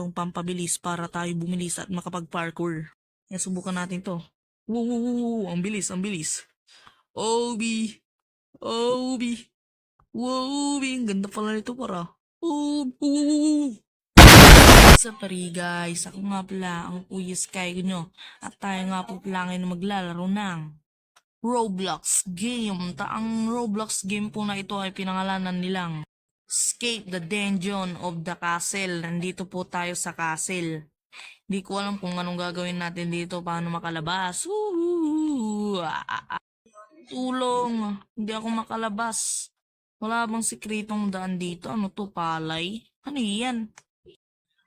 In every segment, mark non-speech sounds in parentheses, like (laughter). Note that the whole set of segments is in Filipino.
tong pampabilis para tayo bumilis at makapag-parkour. Yan, subukan natin to. Woo, woo, woo, woo, ang bilis, ang bilis. Obi, Obi, Obi, ang ganda pala nito para. Obi, up, pari guys? Ako nga pala ang Kuya Sky nyo. At tayo nga po pala ngayon maglalaro ng Roblox game. Ta ang Roblox game po na ito ay pinangalanan nilang Escape the Dungeon of the Castle. Nandito po tayo sa castle. Di ko alam kung anong gagawin natin dito, paano makalabas. Tulong! Hindi ako makalabas. Wala bang sikretong daan dito? Ano to, palay? Ano yan?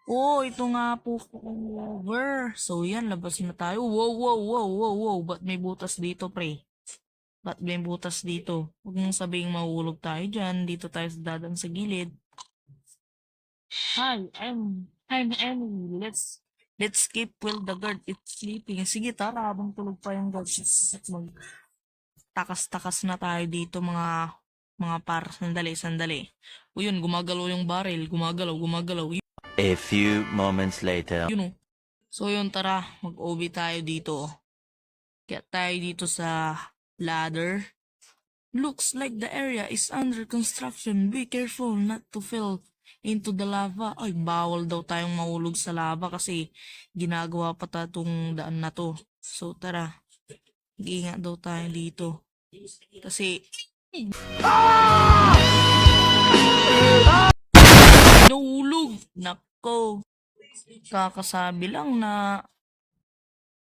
Oh, ito nga po over. So yan, labas na tayo. Wow, wow, wow, wow, wow. Ba't may butas dito, pre? Ba't may butas dito? Huwag mong sabihing mahulog tayo dyan. Dito tayo sa dadang sa gilid. Hi, I'm, I'm Emily. Let's, let's skip while the guard is sleeping. Sige, tara, habang tulog pa yung guard. At mag, takas-takas na tayo dito, mga, mga par. Sandali, sandali. O yun, gumagalaw yung barrel. Gumagalaw, gumagalaw. A few moments later. You know. So yun, tara, mag-OB tayo dito. Kaya tayo dito sa ladder. Looks like the area is under construction. Be careful not to fall into the lava. Ay, bawal daw tayong mahulog sa lava kasi ginagawa pa ta tong daan na to. So tara, mag-ingat daw tayo dito. Kasi... Nahulog! Nako! Kakasabi lang na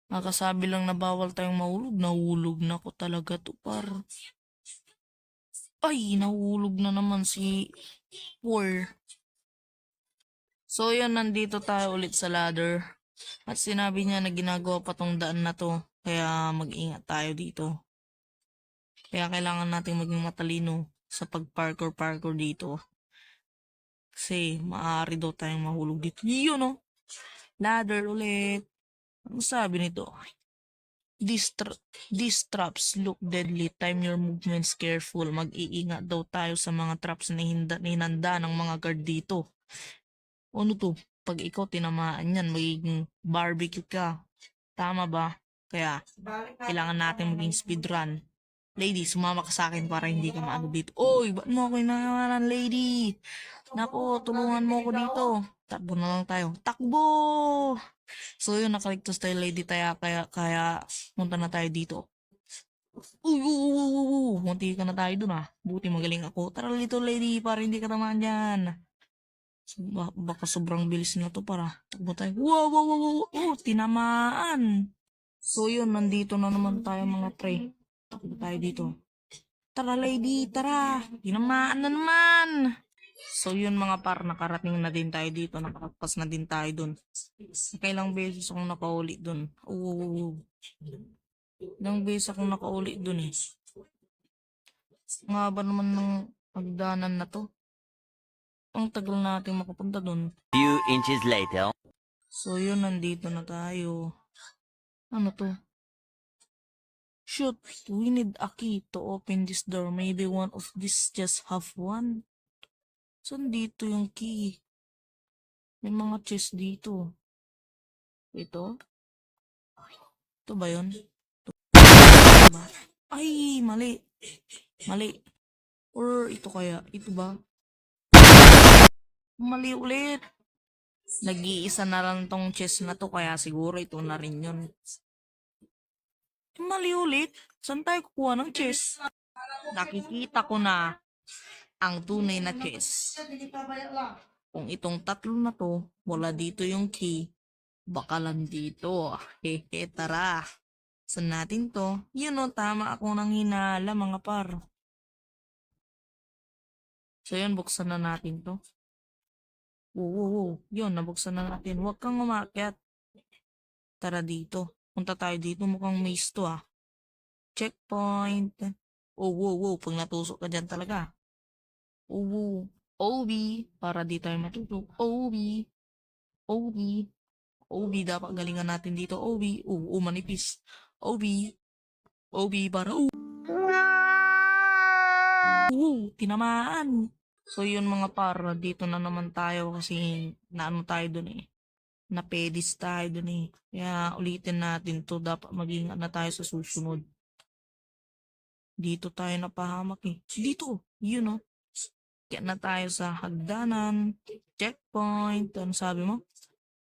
Kakasabi lang na bawal tayong mahulog. Nahulog na ko talaga to par. Ay, nahulog na naman si Poor. So yun, nandito tayo ulit sa ladder. At sinabi niya na ginagawa pa tong daan na to. Kaya mag-ingat tayo dito. Kaya kailangan nating maging matalino sa pag-parkour-parkour dito. Kasi maaari daw tayong mahulog dito. Yun oh. Ladder ulit. Ano sabi nito? These, tra- these traps look deadly. Time your movements careful. Mag-iingat daw tayo sa mga traps na hinda, hinanda ng mga guard dito. Ano to? Pag ikaw tinamaan yan, magiging barbecue ka. Tama ba? Kaya, kailangan natin maging speedrun. Lady, sumama ka sa akin para hindi ka maano dito. Oy, ba't mo ako inawanan, lady? Nako, tulungan mo ako dito. Takbo na lang tayo. Takbo! So yun, nakaligtas tayo, lady. Kaya, kaya, kaya, punta na tayo dito. Uy, uy, uy, uy, uy. Munti ka na tayo dun ah. Buti magaling ako. Tara dito, lady, para hindi ka tamaan dyan. So, ba- baka sobrang bilis na to para takbo tayo. Wow, wow, wow, wow. Oh, tinamaan. So yun, nandito na naman tayo mga pre. Takbo tayo dito. Tara, lady, tara. Tinamaan na naman. So yun mga par, nakarating na din tayo dito. Nakakagpas na din tayo dun. Kailang beses akong nakauli dun. Oo. Ilang beses akong nakauli dun eh. Nga ba naman ng hagdanan na to? Ang tagal natin makapunta dun. Few inches later. So yun, nandito na tayo. Ano to? Shoot, we need a key to open this door. Maybe one of these just have one. So, dito yung key. May mga chest dito. Ito? Ito ba yun? Ito ba? Ay, mali. Mali. Or ito kaya? Ito ba? Mali ulit. Nag-iisa na lang tong chest na to, kaya siguro ito na rin yun. Mali ulit. Saan tayo kukuha ng chest? Nakikita ko na ang tunay na chest. Kung itong tatlo na to, wala dito yung key, baka lang dito. (laughs) Hehe, tara. Saan natin to? Yun o, tama ako nang hinala mga par. So yun, buksan na natin to. Oo, oo, oo. Yun, nabuksan na natin. Huwag kang umakyat. Tara dito. Punta tayo dito. Mukhang maze to ah. Checkpoint. Oh, wow, wow. Pag natusok ka dyan talaga. Wow. OB. Para di tayo matutok. OB. OB. OB. Dapat galingan natin dito. OB. Oh, oh manipis. OB. OB para oh. Oo, tinamaan. So yun mga par, dito na naman tayo kasi naano tayo dun eh. Napedis tayo dun eh. Kaya ulitin natin to. Dapat maging na tayo sa susunod. Dito tayo napahamak eh. Dito. Yun oh. Kaya na tayo sa hagdanan. Checkpoint. Ano sabi mo?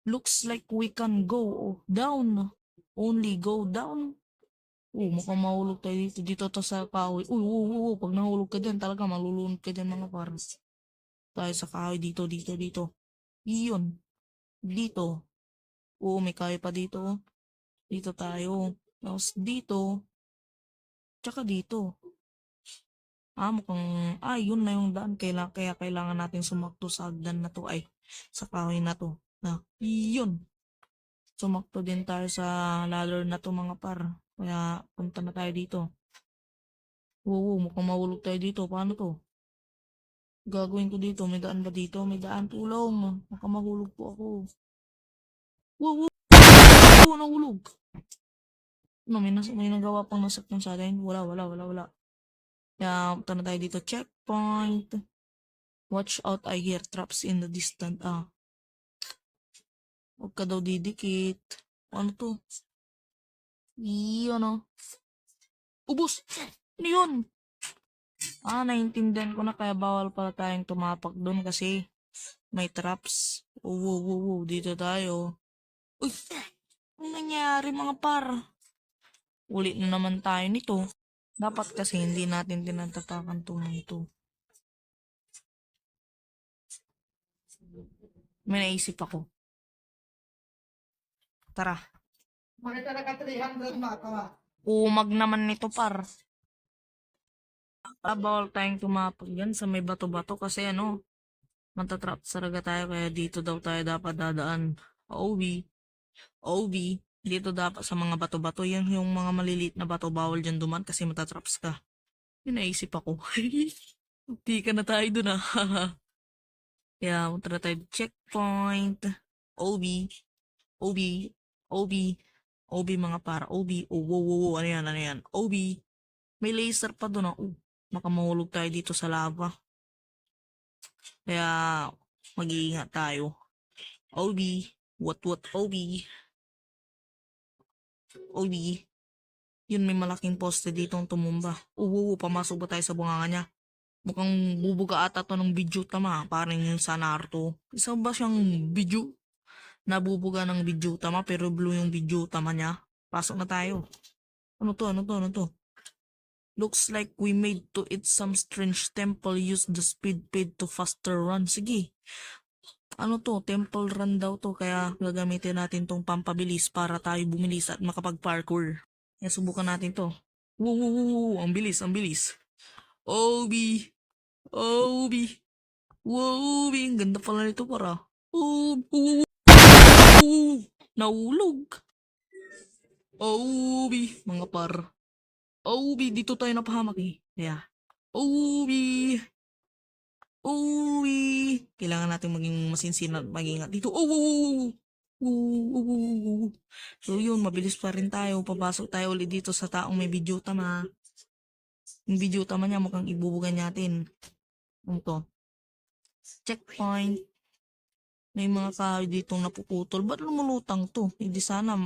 Looks like we can go down. Only go down. Oh, mukhang mahulog tayo dito. Dito to sa kahoy. Uy, uy, uy, uy. Pag nahulog ka dyan, talaga malulunod ka dyan mga paras. Tayo sa kahoy. Dito, dito, dito. Iyon. Dito. Oo, may kahoy pa dito. Dito tayo. Tapos dito. Tsaka dito. Ah, mukhang, ah, yun na yung daan. Kaila, kaya kailangan natin sumakto sa hagdan na to. Ay, sa kahoy na to. Na, yun. Sumakto din tayo sa ladder na to mga par. Kaya, punta na tayo dito. Oo, mukhang mahulog tayo dito. Paano to? Gagawin ko dito. May daan ba dito? May daan. Tulong. Baka mahulog po ako. Wow, wow. Nahulog. Ano, may, nas may nagawa pang nasaktan sa atin? Wala, wala, wala, wala. Kaya, punta na tayo dito. Checkpoint. Watch out, I hear traps in the distant. Ah. Huwag ka daw didikit. Ano to? Iyon, oh. Ubus! Ano yun? Ah, naintindihan ko na kaya bawal pala tayong tumapak doon kasi may traps. Oo, oo, oo, oo, dito tayo. Uy! Ano nangyari mga par? Ulit na naman tayo nito. Dapat kasi hindi natin tinatatakan to mga ito. May naisip ako. Tara. Makita na ka 300 makawa. Umag naman nito par. Ah, bawal tayong tumapag yan sa may bato-bato kasi ano, matatrap saraga tayo kaya dito daw tayo dapat dadaan. OB. OB. Dito dapat sa mga bato-bato. Yan yung mga maliliit na bato bawal dyan duman kasi matatraps ka. Yun naisip ako. (laughs) Di ka na tayo dun ah. (laughs) kaya punta na tayo checkpoint. OB. OB. OB. OB mga para. OB. Oh, wow, wow, wow. Ano yan, ano yan. OB. May laser pa doon. Ah. Oh, makamahulog tayo dito sa lava. Kaya, mag-iingat tayo. OB. What, what, OB. OB. Yun, may malaking poste dito ang tumumba. Oo, pamasok ba tayo sa bunganga niya? Mukhang bubuga ata to ng video tama. Parang yung sa Naruto. Isa ba siyang video? nabubuga ng video tama pero blue yung video tama niya. Pasok na tayo. Ano to? Ano to? Ano to? Looks like we made to it some strange temple use the speed paid to faster run. Sige. Ano to? Temple run daw to. Kaya gagamitin natin tong pampabilis para tayo bumilis at makapag-parkour. Kaya subukan natin to. Woo, woo, woo, woo. Ang bilis, ang bilis. Obi. Obi. Obi. Ang ganda pala nito para. Oh, naulog. Obi, mga par. Obi, dito tayo napahamak eh. Yeah. Obi. Obi. Kailangan natin maging masinsin at maging dito. Oh, oh. So yun, mabilis pa rin tayo. Papasok tayo ulit dito sa taong may video tama. Yung video tama niya mukhang ibubugan natin. Ano to? Checkpoint. May mga kahoy ditong napuputol. Ba't lumulutang to? Hindi sana.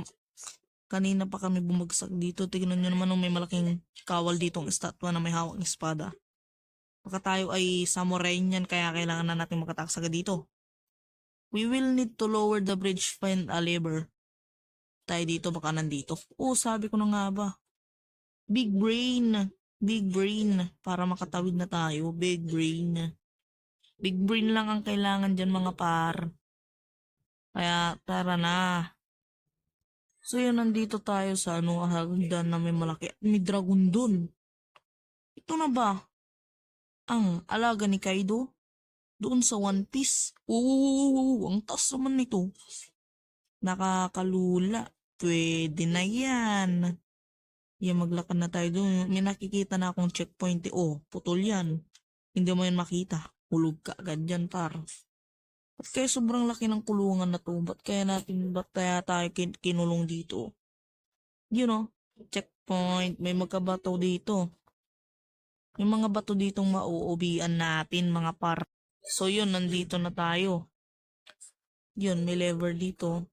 Kanina pa kami bumagsak dito. Tignan nyo naman nung may malaking kawal ditong estatwa na may hawak ng espada. Baka tayo ay samurai kaya kailangan na natin makatakas dito. We will need to lower the bridge find a lever. Tayo dito baka nandito. Oo, sabi ko na nga ba. Big brain. Big brain. Para makatawid na tayo. Big brain. Big brain lang ang kailangan dyan mga par. Kaya tara na. So yun, nandito tayo sa ano, hagdan na may malaki. May dragon dun. Ito na ba? Ang alaga ni Kaido? Doon sa One Piece? Oo, ang taas naman nito. Nakakalula. Pwede na yan. Yan, maglakad na tayo doon. May nakikita na akong checkpoint. Oh, putol yan. Hindi mo yan makita. Hulog ka agad dyan, par. Ba't kaya sobrang laki ng kulungan na to? Ba't kaya natin, ba't kaya tayo kin- kinulong dito? You know, checkpoint. May magkabato dito. May mga bato ditong mauubian natin, mga par. So yun, nandito na tayo. Yun, may lever dito.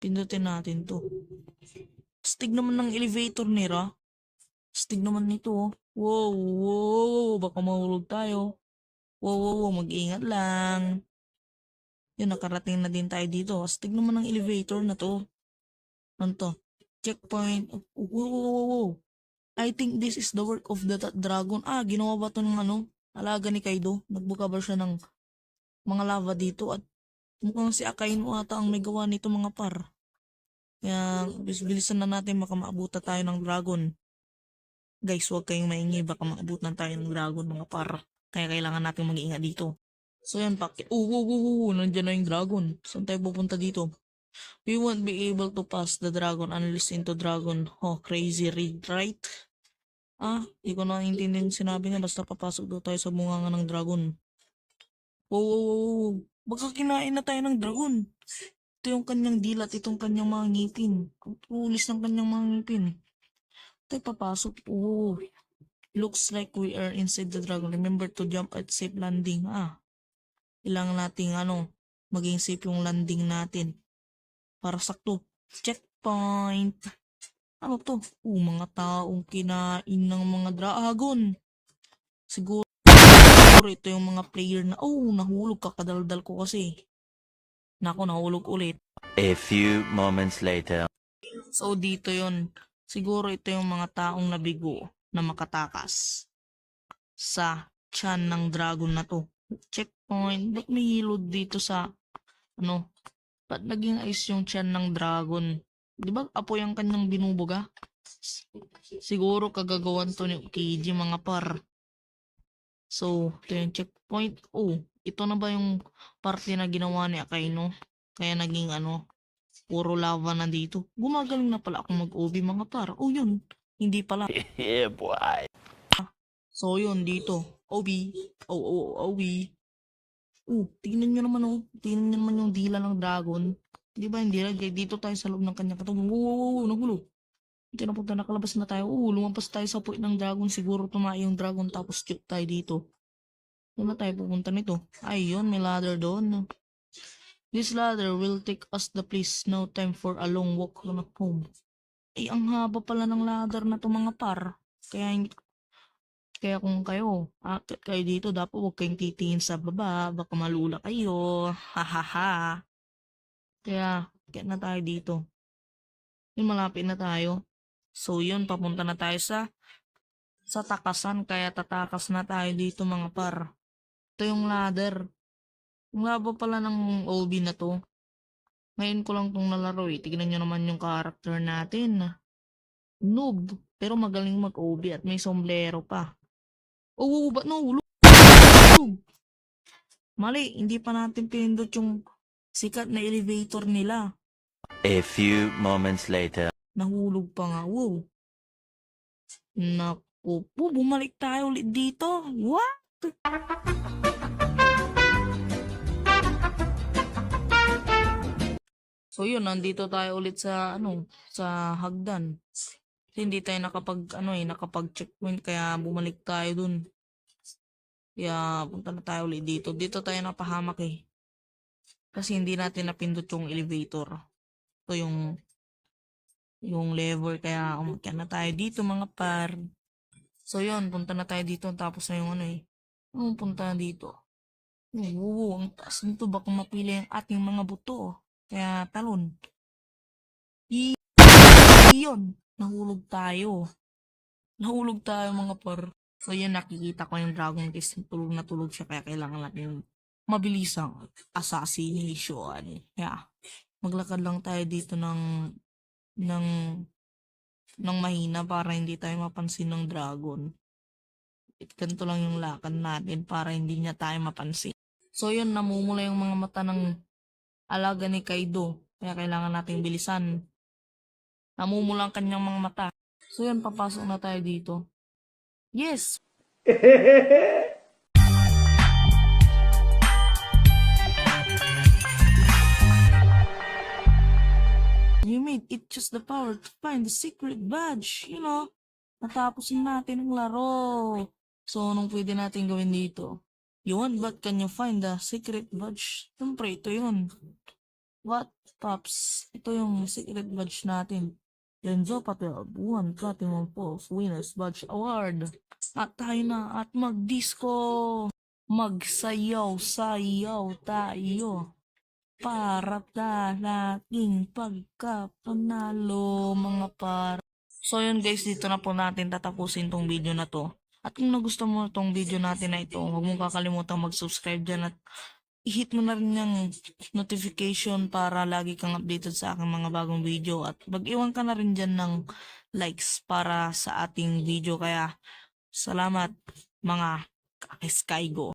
Pindutin natin to. Stig naman ng elevator nira. Stig naman nito. oh. Wow, wow, baka mahulog tayo. Wow, wow, wow, mag-ingat lang. Yun, nakarating na din tayo dito. Astig naman ng elevator na to. Ano to? Checkpoint. Wow, wow, wow, wow. I think this is the work of the dragon. Ah, ginawa ba to ng ano? Alaga ni Kaido. Nagbuka ba siya ng mga lava dito at mukhang si Akainu ata ang may gawa nito mga par. Kaya bis-bilisan na natin baka tayo ng dragon. Guys, huwag kayong maingay baka maabutan tayo ng dragon mga par. Kaya kailangan natin mag-iingat dito. So yan, pakit. Oh, oh, oh, oh, oh, nandyan na yung dragon. Saan tayo pupunta dito? We won't be able to pass the dragon unless into dragon. Oh, crazy read, right? Ah, di ko na intindihan yung sinabi niya. Basta papasok daw tayo sa bunganga ng dragon. Wow, wow, wow, wow. Baka kinain na tayo ng dragon. Ito yung kanyang dilat, itong kanyang mga ngipin. Ang tulis ng kanyang mga ngipin. Tayo papasok. Oh, looks like we are inside the dragon. Remember to jump at safe landing. Ah, kailangan nating ano, maging safe yung landing natin. Para sakto. Checkpoint. Ano to? Uh, mga taong kinain ng mga dragon. Siguro, siguro ito yung mga player na, oh, nahulog kakadaldal ko kasi. Nako, nahulog ulit. A few moments later. So, dito yon Siguro ito yung mga taong nabigo na makatakas sa tiyan ng dragon na to. Checkpoint. Ba't may hilod dito sa, ano, ba't naging ice yung tiyan ng dragon? Di ba apoy ang kanyang binubuga? Siguro kagagawan to ni Ukiji mga par. So, ito yung checkpoint. Oh, ito na ba yung parte na ginawa ni Akaino? Kaya naging ano, puro lava na dito. Gumagaling na pala akong mag-OB mga par. Oh, yun. Hindi pala. (laughs) yeah, boy. So, yun, dito. OB. Oh, oh, OB. Oh, tingnan nyo naman, oh. Tingnan nyo naman yung dila ng dragon. Di ba, hindi lang. Dito tayo sa loob ng kanya katawan. Oo, oo, oo, nagulo. Hindi na punta, nakalabas na tayo. Oo, lumampas tayo sa puwit ng dragon. Siguro tumayo yung dragon tapos shoot tayo dito. Saan na tayo pupunta nito? Ay, yun, may ladder doon. This ladder will take us the place. No time for a long walk home. Ay, ang haba pala ng ladder na to mga par. Kaya hindi kaya kung kayo, akit kayo dito, dapat huwag kayong titingin sa baba, baka malula kayo. Hahaha. Kaya, kaya na tayo dito. Yun, malapit na tayo. So, yun, papunta na tayo sa sa takasan, kaya tatakas na tayo dito mga par. Ito yung ladder. Ang labo pala ng OB na to. Ngayon ko lang tong nalaro eh. Tignan nyo naman yung character natin. Noob. Pero magaling mag-OB at may sombrero pa. Oh, ba't nahulog? Mali, hindi pa natin pinindot yung sikat na elevator nila. A few moments later. Nahulog pa nga. Wow. Naku po, bumalik tayo ulit dito. What? So yun, nandito tayo ulit sa ano, sa hagdan. Kasi hindi tayo nakapag ano eh, nakapag checkpoint kaya bumalik tayo dun. Kaya punta na tayo ulit dito. Dito tayo napahamak eh. Kasi hindi natin napindot yung elevator. Ito yung yung lever kaya umakyat na tayo dito mga par. So yun, punta na tayo dito tapos na yung ano eh. Ano punta na dito? Oo, ang taas nito baka mapili ang ating mga buto. Kaya talon. Y- yun, nahulog tayo. Nahulog tayo mga par. So yun, nakikita ko yung dragon test. Tulog na tulog siya kaya kailangan natin yung mabilisang assassination. Kaya, maglakad lang tayo dito ng ng ng mahina para hindi tayo mapansin ng dragon. It ganito lang yung lakad natin para hindi niya tayo mapansin. So yun, namumula yung mga mata ng alaga ni Kaido. Kaya kailangan nating bilisan. Namumula ang kanyang mga mata. So yun, papasok na tayo dito. Yes! (laughs) You made it just the power to find the secret badge. You know, natapos na natin ang laro. So, anong pwede natin gawin dito? Want but can you find the secret badge? Siyempre, ito yun. What, Pops? Ito yung secret badge natin. Lenzo Patel, buwan Platinum Pulse Winners Badge Award. At tayo na at mag-disco. Magsayaw-sayaw tayo. Para talaking pagkapanalo mga par. So yun guys, dito na po natin tatapusin tong video na to. At kung nagustuhan mo tong video natin na ito, huwag mong kakalimutan mag-subscribe dyan at i-hit mo na rin yung notification para lagi kang updated sa aking mga bagong video at mag-iwan ka na rin dyan ng likes para sa ating video. Kaya salamat mga kakiskygo.